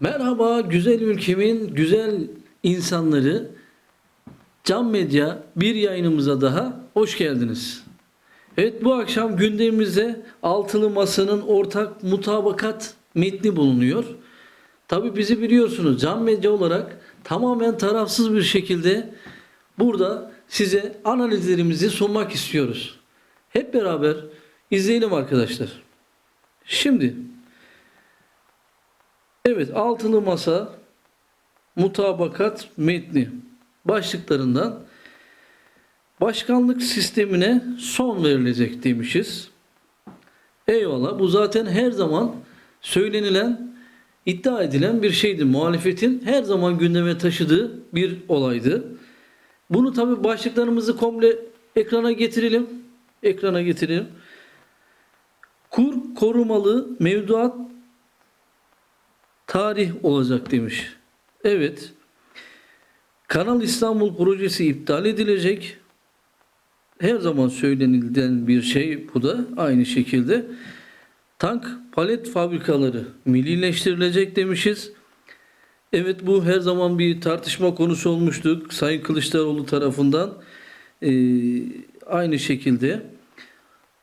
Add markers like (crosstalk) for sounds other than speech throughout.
Merhaba güzel ülkemin güzel insanları. Cam Medya bir yayınımıza daha hoş geldiniz. Evet bu akşam gündemimizde Altılı Masa'nın ortak mutabakat metni bulunuyor. Tabi bizi biliyorsunuz Cam Medya olarak tamamen tarafsız bir şekilde burada size analizlerimizi sunmak istiyoruz. Hep beraber izleyelim arkadaşlar. Şimdi Evet, altılı masa mutabakat metni başlıklarından başkanlık sistemine son verilecek demişiz. Eyvallah. Bu zaten her zaman söylenilen, iddia edilen bir şeydi. Muhalefetin her zaman gündeme taşıdığı bir olaydı. Bunu tabi başlıklarımızı komple ekrana getirelim. Ekrana getirelim. Kur korumalı mevduat tarih olacak demiş. Evet. Kanal İstanbul projesi iptal edilecek. Her zaman söylenilen bir şey bu da aynı şekilde. Tank palet fabrikaları millileştirilecek demişiz. Evet bu her zaman bir tartışma konusu olmuştu. Sayın Kılıçdaroğlu tarafından Ee, aynı şekilde.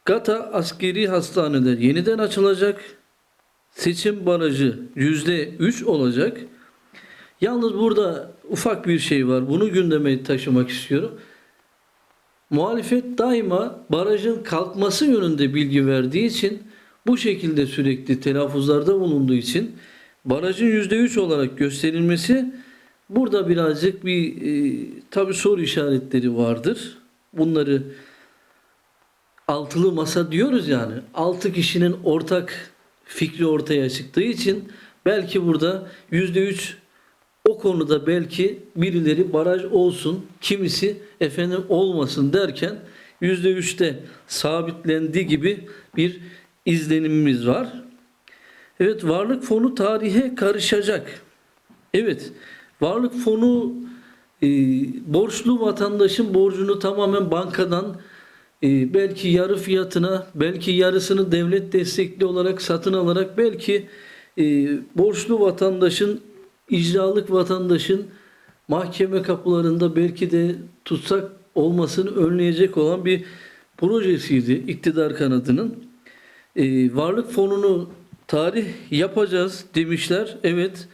Gata askeri hastaneler yeniden açılacak seçim barajı yüzde üç olacak. Yalnız burada ufak bir şey var. Bunu gündeme taşımak istiyorum. Muhalefet daima barajın kalkması yönünde bilgi verdiği için bu şekilde sürekli telaffuzlarda bulunduğu için barajın yüzde üç olarak gösterilmesi burada birazcık bir e, tabi soru işaretleri vardır. Bunları altılı masa diyoruz yani. Altı kişinin ortak fikri ortaya çıktığı için belki burada yüzde üç o konuda belki birileri baraj olsun, kimisi efendim olmasın derken yüzde üçte sabitlendiği gibi bir izlenimimiz var. Evet varlık fonu tarihe karışacak. Evet varlık fonu e, borçlu vatandaşın borcunu tamamen bankadan e, belki yarı fiyatına, belki yarısını devlet destekli olarak satın alarak belki e, borçlu vatandaşın, icralık vatandaşın mahkeme kapılarında belki de tutsak olmasını önleyecek olan bir projesiydi iktidar kanadının. E, varlık fonunu tarih yapacağız demişler. Evet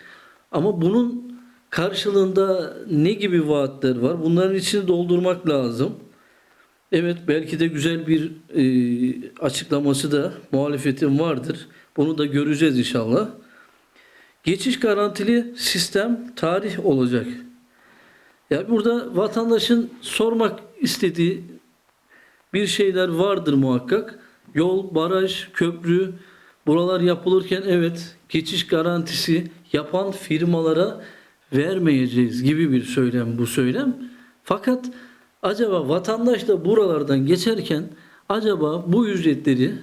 ama bunun karşılığında ne gibi vaatler var? Bunların içini doldurmak lazım. Evet belki de güzel bir e, açıklaması da muhalefetin vardır. Bunu da göreceğiz inşallah. Geçiş garantili sistem tarih olacak. Ya burada vatandaşın sormak istediği bir şeyler vardır muhakkak. Yol, baraj, köprü buralar yapılırken evet geçiş garantisi yapan firmalara vermeyeceğiz gibi bir söylem bu söylem. Fakat acaba vatandaş da buralardan geçerken acaba bu ücretleri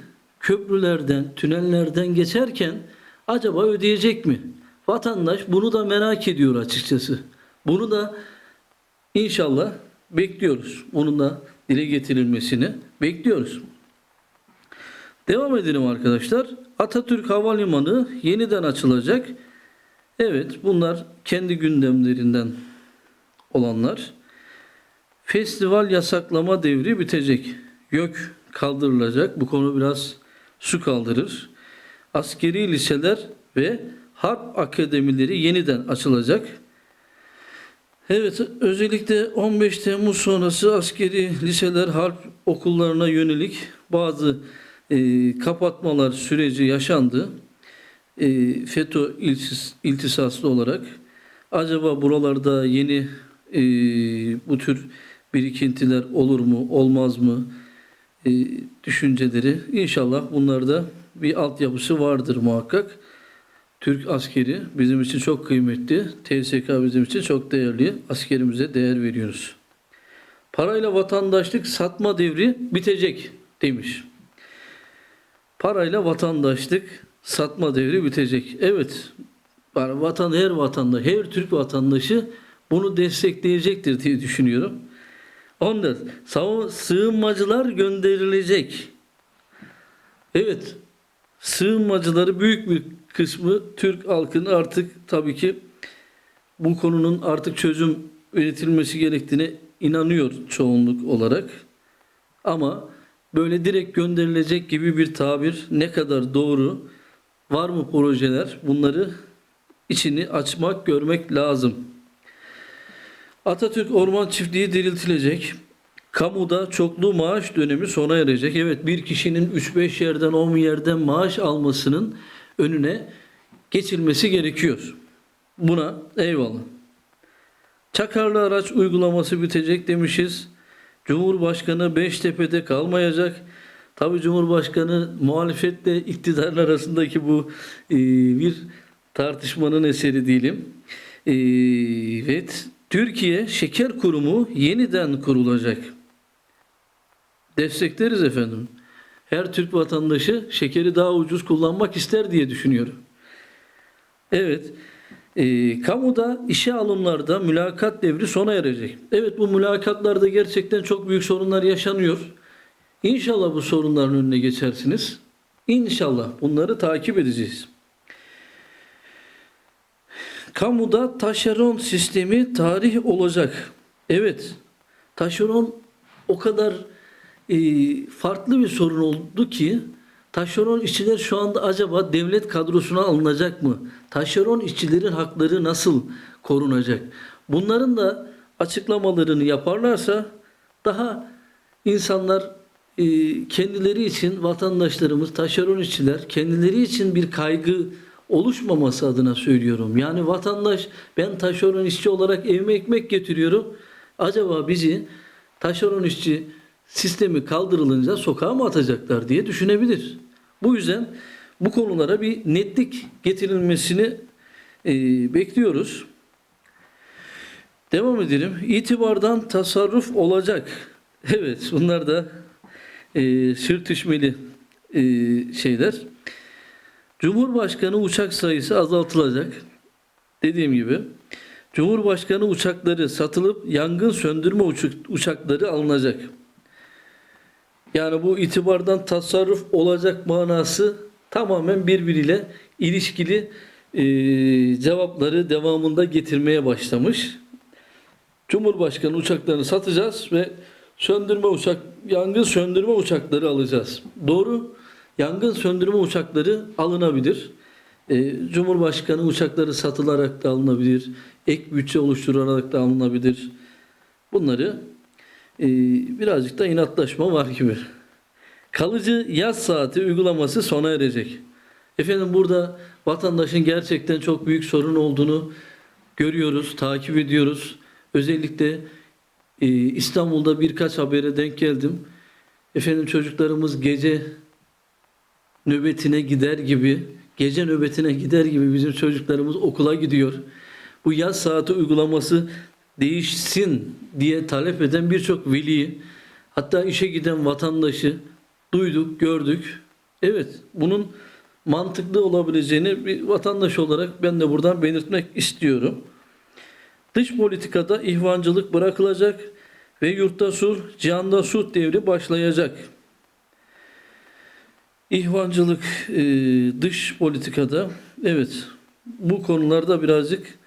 köprülerden, tünellerden geçerken acaba ödeyecek mi? Vatandaş bunu da merak ediyor açıkçası. Bunu da inşallah bekliyoruz. Bunun da dile getirilmesini bekliyoruz. Devam edelim arkadaşlar. Atatürk Havalimanı yeniden açılacak. Evet bunlar kendi gündemlerinden olanlar. Festival yasaklama devri bitecek. YÖK kaldırılacak. Bu konu biraz su kaldırır. Askeri liseler ve harp akademileri yeniden açılacak. Evet, özellikle 15 Temmuz sonrası askeri liseler harp okullarına yönelik bazı e, kapatmalar süreci yaşandı. E, FETÖ iltis, iltisaslı olarak. Acaba buralarda yeni e, bu tür birikintiler olur mu, olmaz mı e, düşünceleri. İnşallah bunlarda bir altyapısı vardır muhakkak. Türk askeri bizim için çok kıymetli. TSK bizim için çok değerli. Askerimize değer veriyoruz. Parayla vatandaşlık satma devri bitecek demiş. Parayla vatandaşlık satma devri bitecek. Evet. Vatan her vatanda, her Türk vatandaşı bunu destekleyecektir diye düşünüyorum. Ondan savun- sığınmacılar gönderilecek. Evet. Sığınmacıları büyük bir kısmı Türk halkını artık tabii ki bu konunun artık çözüm üretilmesi gerektiğine inanıyor çoğunluk olarak. Ama böyle direkt gönderilecek gibi bir tabir ne kadar doğru? Var mı projeler? Bunları içini açmak, görmek lazım. Atatürk Orman Çiftliği diriltilecek. Kamuda çoklu maaş dönemi sona erecek. Evet bir kişinin 3-5 yerden 10 yerden maaş almasının önüne geçilmesi gerekiyor. Buna eyvallah. Çakarlı araç uygulaması bitecek demişiz. Cumhurbaşkanı Beştepe'de kalmayacak. Tabi Cumhurbaşkanı muhalefetle iktidar arasındaki bu e, bir tartışmanın eseri diyelim. E, evet, Türkiye Şeker Kurumu yeniden kurulacak. Destekleriz efendim. Her Türk vatandaşı şekeri daha ucuz kullanmak ister diye düşünüyorum. Evet. E, kamuda işe alımlarda mülakat devri sona erecek. Evet bu mülakatlarda gerçekten çok büyük sorunlar yaşanıyor. İnşallah bu sorunların önüne geçersiniz. İnşallah bunları takip edeceğiz. Kamuda taşeron sistemi tarih olacak. Evet. Taşeron o kadar e, farklı bir sorun oldu ki taşeron işçiler şu anda acaba devlet kadrosuna alınacak mı? Taşeron işçilerin hakları nasıl korunacak? Bunların da açıklamalarını yaparlarsa daha insanlar e, kendileri için vatandaşlarımız, taşeron işçiler kendileri için bir kaygı oluşmaması adına söylüyorum. Yani vatandaş ben taşeron işçi olarak evime ekmek getiriyorum. Acaba bizi taşeron işçi sistemi kaldırılınca sokağa mı atacaklar diye düşünebilir. Bu yüzden bu konulara bir netlik getirilmesini e, bekliyoruz. Devam edelim. İtibardan tasarruf olacak. Evet bunlar da e, sürtüşmeli e, şeyler. Cumhurbaşkanı uçak sayısı azaltılacak. Dediğim gibi. Cumhurbaşkanı uçakları satılıp yangın söndürme uçak, uçakları alınacak. Yani bu itibardan tasarruf olacak manası tamamen birbiriyle ilişkili e, cevapları devamında getirmeye başlamış. Cumhurbaşkanı uçaklarını satacağız ve söndürme uçak, yangın söndürme uçakları alacağız. Doğru. Yangın söndürme uçakları alınabilir. E, Cumhurbaşkanı uçakları satılarak da alınabilir. Ek bütçe oluşturularak da alınabilir. Bunları e, birazcık da inatlaşma var gibi. Kalıcı yaz saati uygulaması sona erecek. Efendim burada vatandaşın gerçekten çok büyük sorun olduğunu görüyoruz, takip ediyoruz. Özellikle e, İstanbul'da birkaç habere denk geldim. Efendim çocuklarımız gece nöbetine gider gibi, gece nöbetine gider gibi bizim çocuklarımız okula gidiyor. Bu yaz saati uygulaması değişsin diye talep eden birçok veli, hatta işe giden vatandaşı duyduk, gördük. Evet, bunun mantıklı olabileceğini bir vatandaş olarak ben de buradan belirtmek istiyorum. Dış politikada ihvancılık bırakılacak ve yurtta sulh, cihanda sulh devri başlayacak. İhvancılık e, dış politikada evet bu konularda birazcık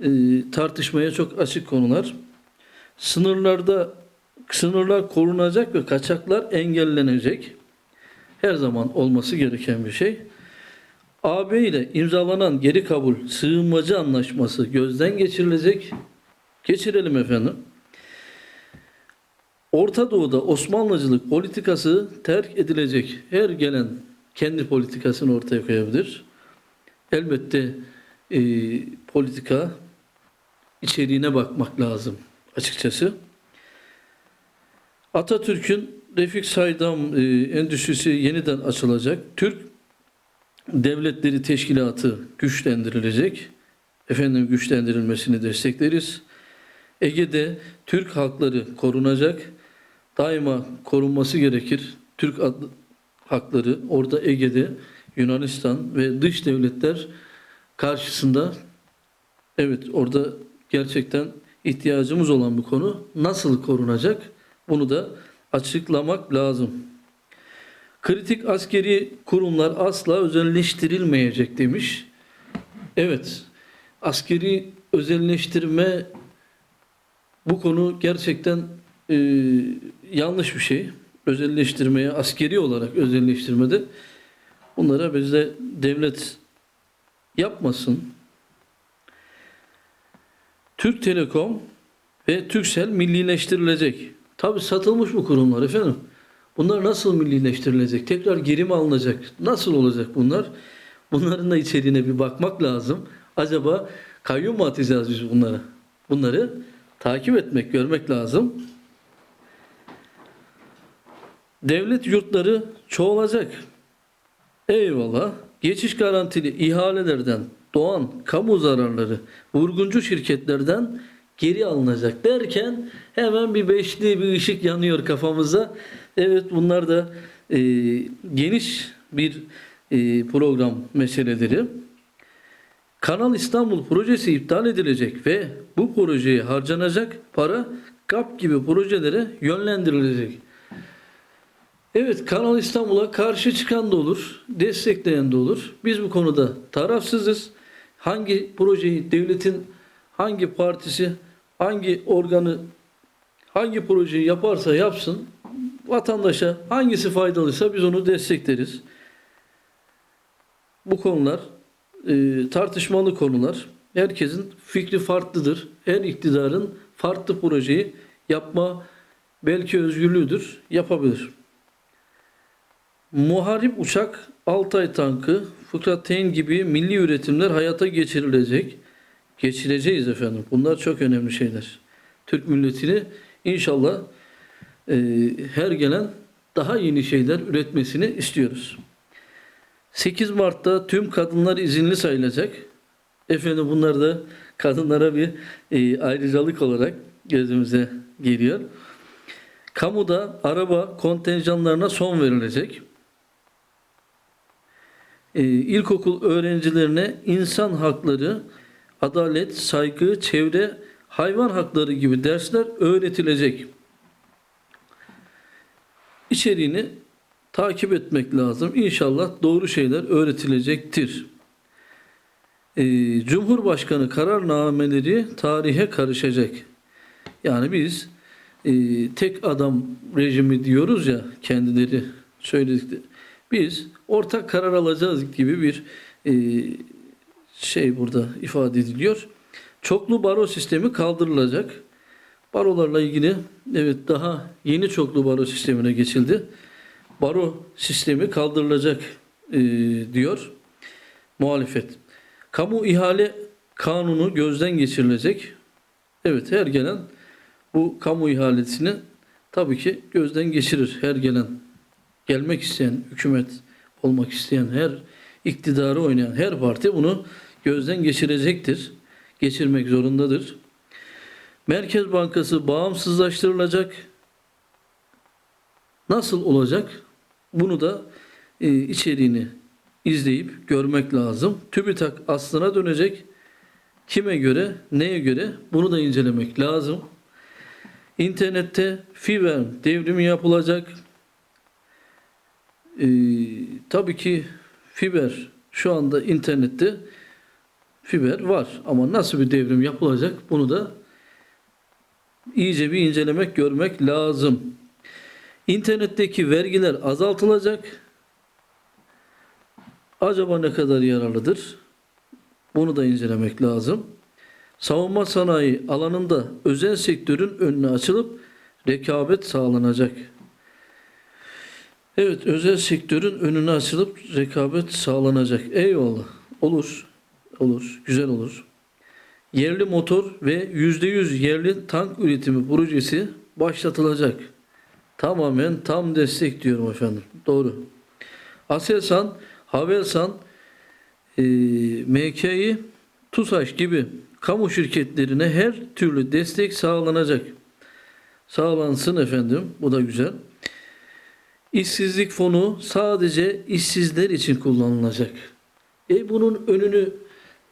e, tartışmaya çok açık konular. Sınırlarda sınırlar korunacak ve kaçaklar engellenecek. Her zaman olması gereken bir şey. AB ile imzalanan geri kabul sığınmacı anlaşması gözden geçirilecek. Geçirelim efendim. Orta Doğu'da Osmanlıcılık politikası terk edilecek. Her gelen kendi politikasını ortaya koyabilir. Elbette e, politika içeriğine bakmak lazım açıkçası. Atatürk'ün Refik Saydam e, endüstrisi yeniden açılacak. Türk Devletleri Teşkilatı güçlendirilecek. Efendim güçlendirilmesini destekleriz. Ege'de Türk halkları korunacak. Daima korunması gerekir. Türk hakları orada Ege'de Yunanistan ve dış devletler karşısında evet orada gerçekten ihtiyacımız olan bir konu. Nasıl korunacak? Bunu da açıklamak lazım. Kritik askeri kurumlar asla özelleştirilmeyecek demiş. Evet, askeri özelleştirme bu konu gerçekten e, yanlış bir şey. Özelleştirmeye, askeri olarak özelleştirmede bunlara bizde devlet yapmasın. Türk Telekom ve Türksel millileştirilecek. Tabi satılmış bu kurumlar efendim. Bunlar nasıl millileştirilecek? Tekrar geri mi alınacak? Nasıl olacak bunlar? Bunların da içeriğine bir bakmak lazım. Acaba kayyum mu atacağız biz bunlara? Bunları takip etmek, görmek lazım. Devlet yurtları çoğalacak. Eyvallah. Geçiş garantili ihalelerden doğan kamu zararları vurguncu şirketlerden geri alınacak derken hemen bir beşli bir ışık yanıyor kafamıza. Evet bunlar da e, geniş bir e, program meseleleri. Kanal İstanbul projesi iptal edilecek ve bu projeye harcanacak para GAP gibi projelere yönlendirilecek. Evet Kanal İstanbul'a karşı çıkan da olur, destekleyen de olur. Biz bu konuda tarafsızız. Hangi projeyi devletin hangi partisi, hangi organı hangi projeyi yaparsa yapsın vatandaşa hangisi faydalıysa biz onu destekleriz. Bu konular e, tartışmalı konular. Herkesin fikri farklıdır. Her iktidarın farklı projeyi yapma belki özgürlüğüdür, yapabilir. Muharip uçak, Altay tankı, Fıkrateyn gibi milli üretimler hayata geçirilecek. Geçireceğiz efendim. Bunlar çok önemli şeyler. Türk milletini inşallah e, her gelen daha yeni şeyler üretmesini istiyoruz. 8 Mart'ta tüm kadınlar izinli sayılacak. Efendim bunlar da kadınlara bir e, ayrıcalık olarak gözümüze geliyor. Kamuda araba kontenjanlarına son verilecek. E, ilkokul öğrencilerine insan hakları, adalet, saygı, çevre, hayvan hakları gibi dersler öğretilecek. İçeriğini takip etmek lazım. İnşallah doğru şeyler öğretilecektir. Ee, Cumhurbaşkanı kararnameleri tarihe karışacak. Yani biz e, tek adam rejimi diyoruz ya kendileri söyledikleri. Biz ortak karar alacağız gibi bir e, şey burada ifade ediliyor. Çoklu baro sistemi kaldırılacak. Barolarla ilgili evet daha yeni çoklu baro sistemine geçildi. Baro sistemi kaldırılacak e, diyor muhalefet. Kamu ihale kanunu gözden geçirilecek. Evet her gelen bu kamu ihalesini tabii ki gözden geçirir. Her gelen gelmek isteyen, hükümet olmak isteyen, her iktidarı oynayan her parti bunu gözden geçirecektir. Geçirmek zorundadır. Merkez Bankası bağımsızlaştırılacak. Nasıl olacak? Bunu da e, içeriğini izleyip görmek lazım. TÜBİTAK aslına dönecek. Kime göre, neye göre bunu da incelemek lazım. İnternette fiber devrimi yapılacak. E, tabii ki fiber şu anda internette fiber var ama nasıl bir devrim yapılacak bunu da iyice bir incelemek, görmek lazım. İnternetteki vergiler azaltılacak. Acaba ne kadar yararlıdır? Bunu da incelemek lazım. Savunma sanayi alanında özel sektörün önüne açılıp rekabet sağlanacak. Evet, özel sektörün önüne açılıp rekabet sağlanacak. Eyvallah. Olur. Olur. Güzel olur. Yerli motor ve %100 yerli tank üretimi projesi başlatılacak. Tamamen tam destek diyorum efendim. Doğru. Aselsan, Havelsan, e, MKİ, TUSAŞ gibi kamu şirketlerine her türlü destek sağlanacak. Sağlansın efendim. Bu da güzel. İşsizlik fonu sadece işsizler için kullanılacak. E bunun önünü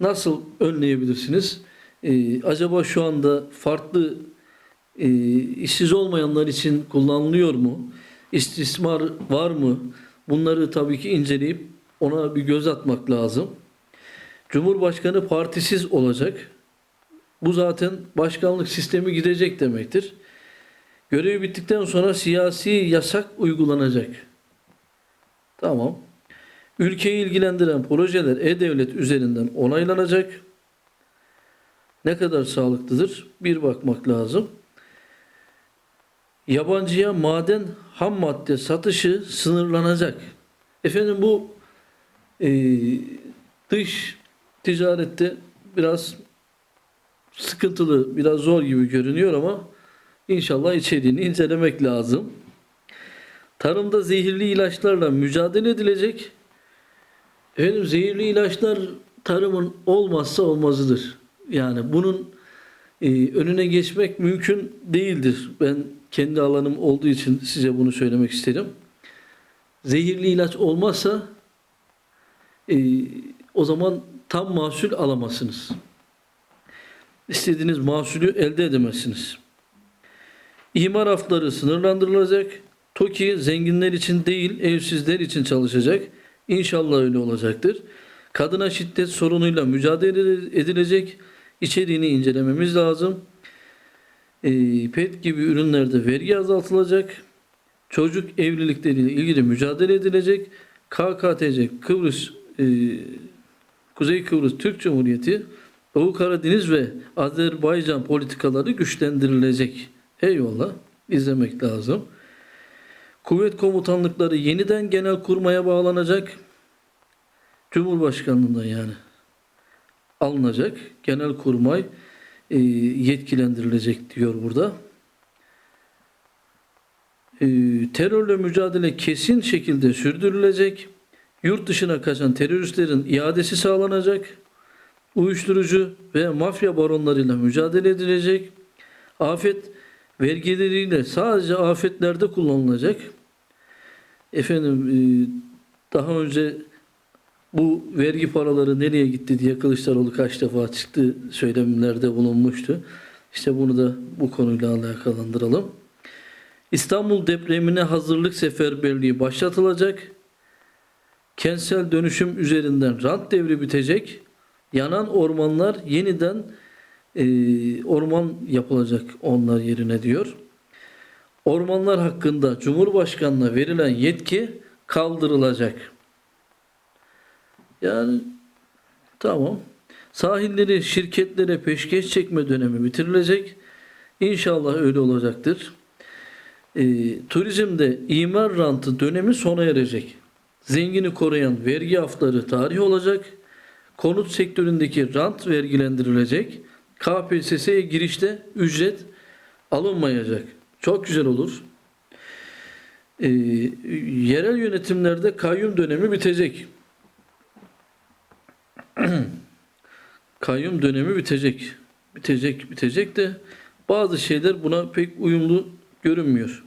nasıl önleyebilirsiniz? E, acaba şu anda farklı e, işsiz olmayanlar için kullanılıyor mu? İstismar var mı? Bunları tabii ki inceleyip ona bir göz atmak lazım. Cumhurbaşkanı partisiz olacak. Bu zaten başkanlık sistemi gidecek demektir. Görevi bittikten sonra siyasi yasak uygulanacak. Tamam. Ülkeyi ilgilendiren projeler e-devlet üzerinden onaylanacak. Ne kadar sağlıklıdır? Bir bakmak lazım. Yabancıya maden ham madde satışı sınırlanacak. Efendim bu e, dış ticarette biraz sıkıntılı, biraz zor gibi görünüyor ama inşallah içeriğini incelemek lazım. Tarımda zehirli ilaçlarla mücadele edilecek. Efendim zehirli ilaçlar tarımın olmazsa olmazıdır. Yani bunun e, önüne geçmek mümkün değildir. Ben kendi alanım olduğu için size bunu söylemek isterim. Zehirli ilaç olmazsa e, o zaman tam mahsul alamazsınız. İstediğiniz mahsulü elde edemezsiniz. İmar hafları sınırlandırılacak. TOKİ zenginler için değil, evsizler için çalışacak. İnşallah öyle olacaktır. Kadına şiddet sorunuyla mücadele edilecek. İçeriğini incelememiz lazım. E, pet gibi ürünlerde vergi azaltılacak. Çocuk evlilikleriyle ilgili mücadele edilecek. KKTC Kıbrıs e, Kuzey Kıbrıs Türk Cumhuriyeti Doğu Karadeniz ve Azerbaycan politikaları güçlendirilecek. Eyvallah. izlemek lazım. Kuvvet komutanlıkları yeniden genel kurmaya bağlanacak. Cumhurbaşkanlığından yani alınacak. Genel kurmay e, yetkilendirilecek diyor burada. E, terörle mücadele kesin şekilde sürdürülecek. Yurt dışına kaçan teröristlerin iadesi sağlanacak. Uyuşturucu ve mafya baronlarıyla mücadele edilecek. Afet vergileriyle sadece afetlerde kullanılacak. Efendim e, daha önce bu vergi paraları nereye gitti diye Kılıçdaroğlu kaç defa çıktı söylemlerde bulunmuştu. İşte bunu da bu konuyla alakalandıralım. İstanbul depremine hazırlık seferberliği başlatılacak. Kentsel dönüşüm üzerinden rant devri bitecek. Yanan ormanlar yeniden e, orman yapılacak onlar yerine diyor. Ormanlar hakkında Cumhurbaşkanı'na verilen yetki kaldırılacak. Yani tamam. Sahilleri şirketlere peşkeş çekme dönemi bitirilecek. İnşallah öyle olacaktır. E, turizmde imar rantı dönemi sona erecek. Zengini koruyan vergi hafları tarih olacak. Konut sektöründeki rant vergilendirilecek. KPSS'ye girişte ücret alınmayacak. Çok güzel olur. E, yerel yönetimlerde kayyum dönemi bitecek. (clears throat) kayyum dönemi bitecek. Bitecek, bitecek de bazı şeyler buna pek uyumlu görünmüyor.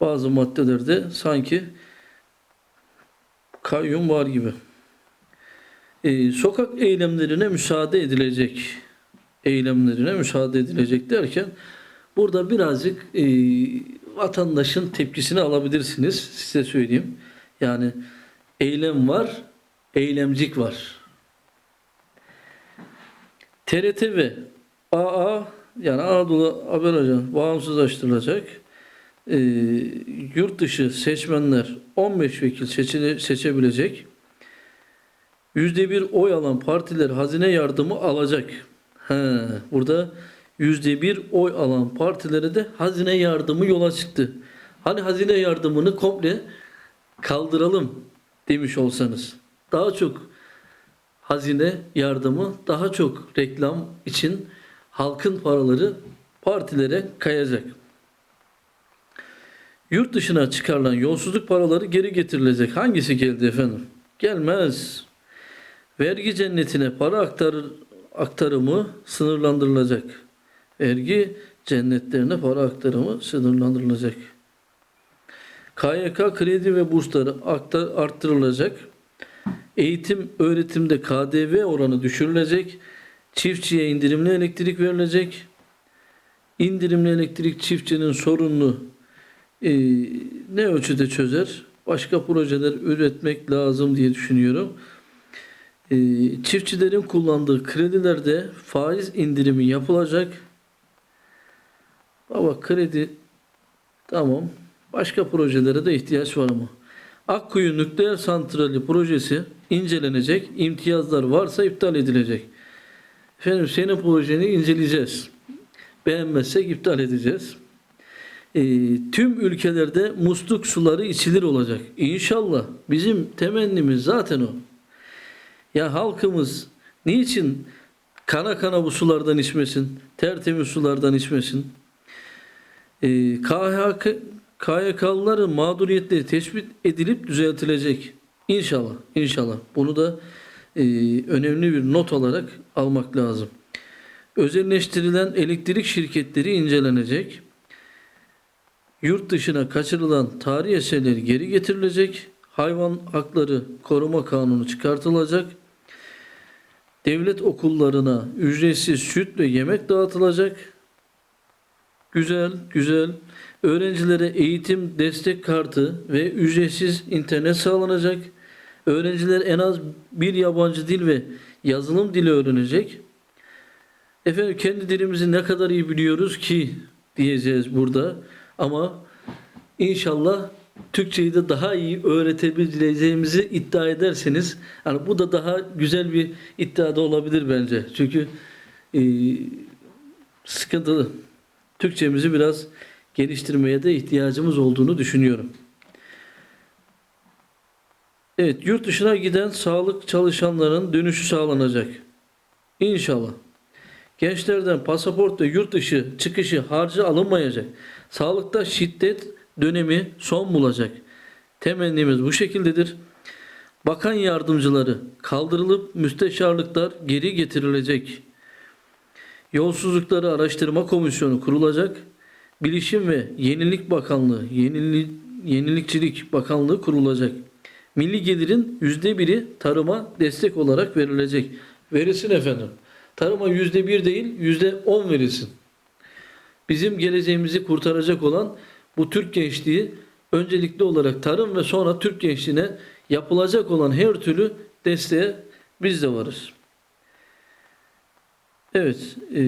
Bazı maddelerde sanki kayyum var gibi. Ee, sokak eylemlerine müsaade edilecek. Eylemlerine müsaade edilecek derken burada birazcık e, vatandaşın tepkisini alabilirsiniz. Size söyleyeyim. Yani eylem var, eylemcik var. TRT ve AA yani Anadolu Haber Ajansı bağımsızlaştırılacak. Ee, yurt dışı seçmenler 15 vekil seçile, seçebilecek. Yüzde bir oy alan partiler hazine yardımı alacak. He, burada yüzde bir oy alan partilere de hazine yardımı yola çıktı. Hani hazine yardımını komple kaldıralım demiş olsanız. Daha çok hazine yardımı, daha çok reklam için halkın paraları partilere kayacak. Yurt dışına çıkarılan yolsuzluk paraları geri getirilecek. Hangisi geldi efendim? Gelmez. Vergi cennetine para aktar, aktarımı sınırlandırılacak. Vergi cennetlerine para aktarımı sınırlandırılacak. KYK kredi ve bursları arttırılacak. Eğitim öğretimde KDV oranı düşürülecek. Çiftçiye indirimli elektrik verilecek. İndirimli elektrik çiftçinin sorununu e, ne ölçüde çözer? başka projeler üretmek lazım diye düşünüyorum. Ee, çiftçilerin kullandığı kredilerde faiz indirimi yapılacak. Baba kredi tamam. Başka projelere de ihtiyaç var ama. Akkuyu Nükleer Santrali projesi incelenecek. İmtiyazlar varsa iptal edilecek. Efendim senin projeni inceleyeceğiz. Beğenmezsek iptal edeceğiz. Ee, tüm ülkelerde musluk suları içilir olacak. İnşallah. Bizim temennimiz zaten o. Ya halkımız niçin kana kana bu sulardan içmesin? Tertemiz sulardan içmesin? Ee, mağduriyetleri tespit edilip düzeltilecek. İnşallah, inşallah. Bunu da e, önemli bir not olarak almak lazım. Özelleştirilen elektrik şirketleri incelenecek. Yurt dışına kaçırılan tarihi eserler geri getirilecek. Hayvan hakları koruma kanunu çıkartılacak. Devlet okullarına ücretsiz süt ve yemek dağıtılacak. Güzel, güzel. Öğrencilere eğitim destek kartı ve ücretsiz internet sağlanacak. Öğrenciler en az bir yabancı dil ve yazılım dili öğrenecek. Efendim kendi dilimizi ne kadar iyi biliyoruz ki diyeceğiz burada. Ama inşallah Türkçeyi de daha iyi öğretebileceğimizi iddia ederseniz yani bu da daha güzel bir iddia da olabilir bence. Çünkü e, sıkıntılı. Türkçemizi biraz geliştirmeye de ihtiyacımız olduğunu düşünüyorum. Evet, yurt dışına giden sağlık çalışanların dönüşü sağlanacak. İnşallah. Gençlerden pasaport ve yurt dışı çıkışı harcı alınmayacak. Sağlıkta şiddet dönemi son bulacak. Temennimiz bu şekildedir. Bakan yardımcıları kaldırılıp müsteşarlıklar geri getirilecek. Yolsuzlukları Araştırma Komisyonu kurulacak. Bilişim ve Yenilik Bakanlığı, Yenili, Yenilikçilik Bakanlığı kurulacak. Milli gelirin yüzde biri tarıma destek olarak verilecek. Verilsin efendim. Tarıma yüzde bir değil, yüzde on verilsin. Bizim geleceğimizi kurtaracak olan bu Türk gençliği öncelikli olarak tarım ve sonra Türk gençliğine yapılacak olan her türlü desteğe biz de varız. Evet, e,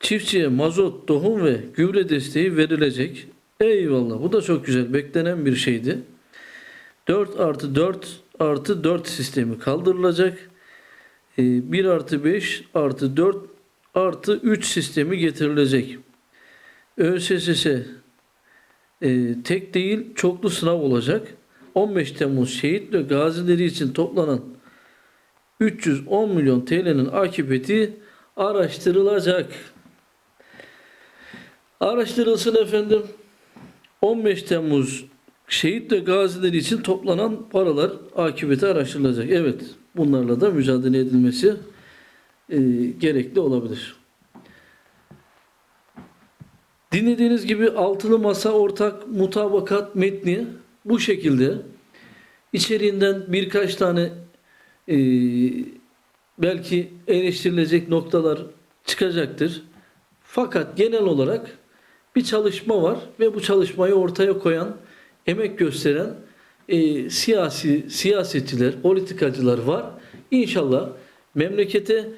çiftçiye mazot, tohum ve gübre desteği verilecek. Eyvallah, bu da çok güzel, beklenen bir şeydi. 4 artı 4 artı 4 sistemi kaldırılacak. E, 1 artı 5 artı 4 artı 3 sistemi getirilecek. ÖSS e, tek değil çoklu sınav olacak. 15 Temmuz şehit ve gazileri için toplanan 310 milyon TL'nin akıbeti araştırılacak. Araştırılsın efendim. 15 Temmuz şehit ve gazileri için toplanan paralar akıbeti araştırılacak. Evet, bunlarla da mücadele edilmesi e, gerekli olabilir. Dinlediğiniz gibi altılı masa ortak mutabakat metni bu şekilde. İçeriğinden birkaç tane e, belki eleştirilecek noktalar çıkacaktır. Fakat genel olarak bir çalışma var ve bu çalışmayı ortaya koyan, emek gösteren e, siyasi siyasetçiler, politikacılar var. İnşallah memlekete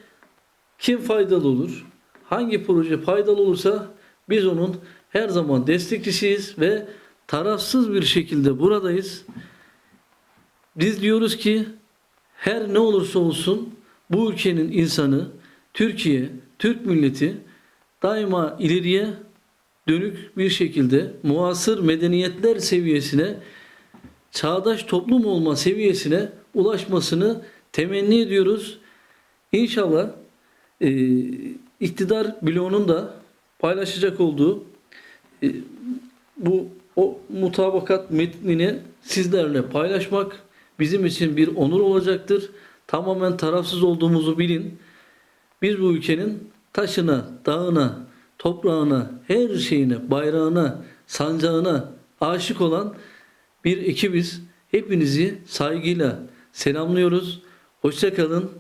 kim faydalı olur, hangi proje faydalı olursa biz onun her zaman destekçisiyiz ve tarafsız bir şekilde buradayız. Biz diyoruz ki her ne olursa olsun bu ülkenin insanı, Türkiye, Türk milleti daima ileriye dönük bir şekilde muasır medeniyetler seviyesine, çağdaş toplum olma seviyesine ulaşmasını temenni ediyoruz. İnşallah e, iktidar bloğunun da paylaşacak olduğu e, bu o mutabakat metnini sizlerle paylaşmak bizim için bir onur olacaktır. Tamamen tarafsız olduğumuzu bilin. Biz bu ülkenin taşına, dağına, toprağına, her şeyine, bayrağına, sancağına aşık olan bir ekibiz. Hepinizi saygıyla selamlıyoruz. Hoşça kalın,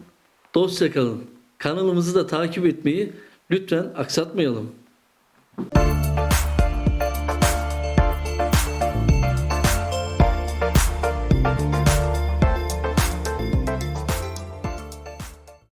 kalın. Kanalımızı da takip etmeyi lütfen aksatmayalım. Thank you.